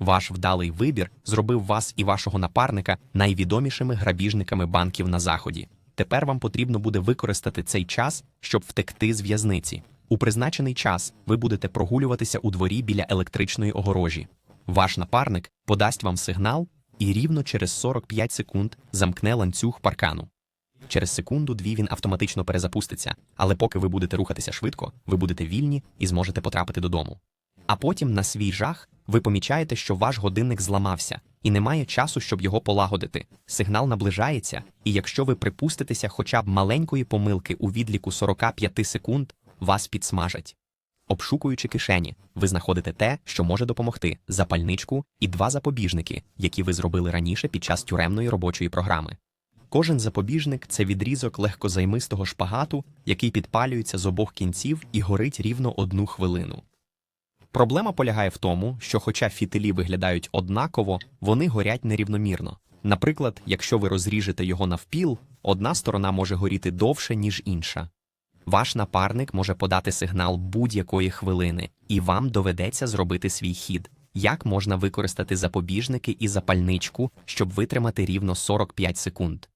Ваш вдалий вибір зробив вас і вашого напарника найвідомішими грабіжниками банків на заході. Тепер вам потрібно буде використати цей час, щоб втекти з в'язниці. У призначений час ви будете прогулюватися у дворі біля електричної огорожі. Ваш напарник подасть вам сигнал і рівно через 45 секунд замкне ланцюг паркану. Через секунду-дві він автоматично перезапуститься, але поки ви будете рухатися швидко, ви будете вільні і зможете потрапити додому. А потім, на свій жах, ви помічаєте, що ваш годинник зламався, і немає часу, щоб його полагодити. Сигнал наближається, і якщо ви припуститеся хоча б маленької помилки у відліку 45 секунд, вас підсмажать. Обшукуючи кишені, ви знаходите те, що може допомогти запальничку і два запобіжники, які ви зробили раніше під час тюремної робочої програми. Кожен запобіжник це відрізок легкозаймистого шпагату, який підпалюється з обох кінців і горить рівно одну хвилину. Проблема полягає в тому, що, хоча фітилі виглядають однаково, вони горять нерівномірно. Наприклад, якщо ви розріжете його навпіл, одна сторона може горіти довше, ніж інша. Ваш напарник може подати сигнал будь-якої хвилини, і вам доведеться зробити свій хід. Як можна використати запобіжники і запальничку, щоб витримати рівно 45 секунд?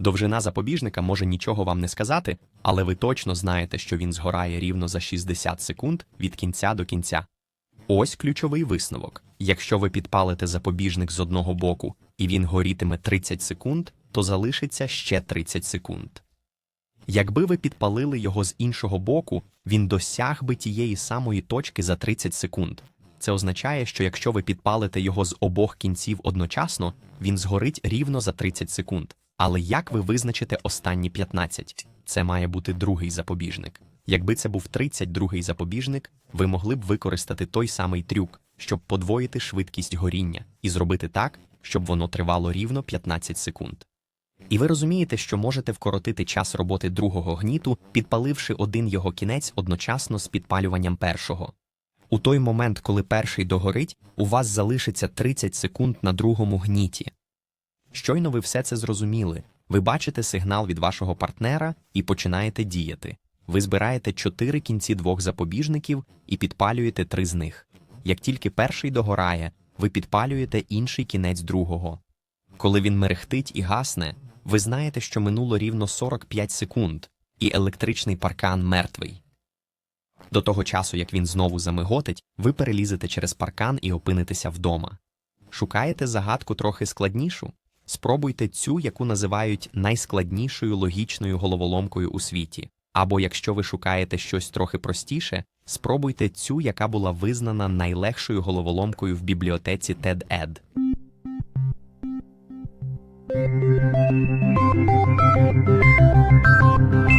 Довжина запобіжника може нічого вам не сказати, але ви точно знаєте, що він згорає рівно за 60 секунд від кінця до кінця. Ось ключовий висновок. Якщо ви підпалите запобіжник з одного боку і він горітиме 30 секунд, то залишиться ще 30 секунд. Якби ви підпалили його з іншого боку, він досяг би тієї самої точки за 30 секунд. Це означає, що якщо ви підпалите його з обох кінців одночасно, він згорить рівно за 30 секунд. Але як ви визначите останні 15? Це має бути другий запобіжник. Якби це був 32-й запобіжник, ви могли б використати той самий трюк, щоб подвоїти швидкість горіння і зробити так, щоб воно тривало рівно 15 секунд. І ви розумієте, що можете вкоротити час роботи другого гніту, підпаливши один його кінець одночасно з підпалюванням першого. У той момент, коли перший догорить, у вас залишиться 30 секунд на другому гніті. Щойно ви все це зрозуміли. Ви бачите сигнал від вашого партнера і починаєте діяти. Ви збираєте чотири кінці двох запобіжників і підпалюєте три з них. Як тільки перший догорає, ви підпалюєте інший кінець другого. Коли він мерехтить і гасне, ви знаєте, що минуло рівно 45 секунд, і електричний паркан мертвий. До того часу, як він знову замиготить, ви перелізете через паркан і опинитеся вдома. Шукаєте загадку трохи складнішу? Спробуйте цю, яку називають найскладнішою логічною головоломкою у світі. Або якщо ви шукаєте щось трохи простіше, спробуйте цю, яка була визнана найлегшою головоломкою в бібліотеці TED-Ed. You.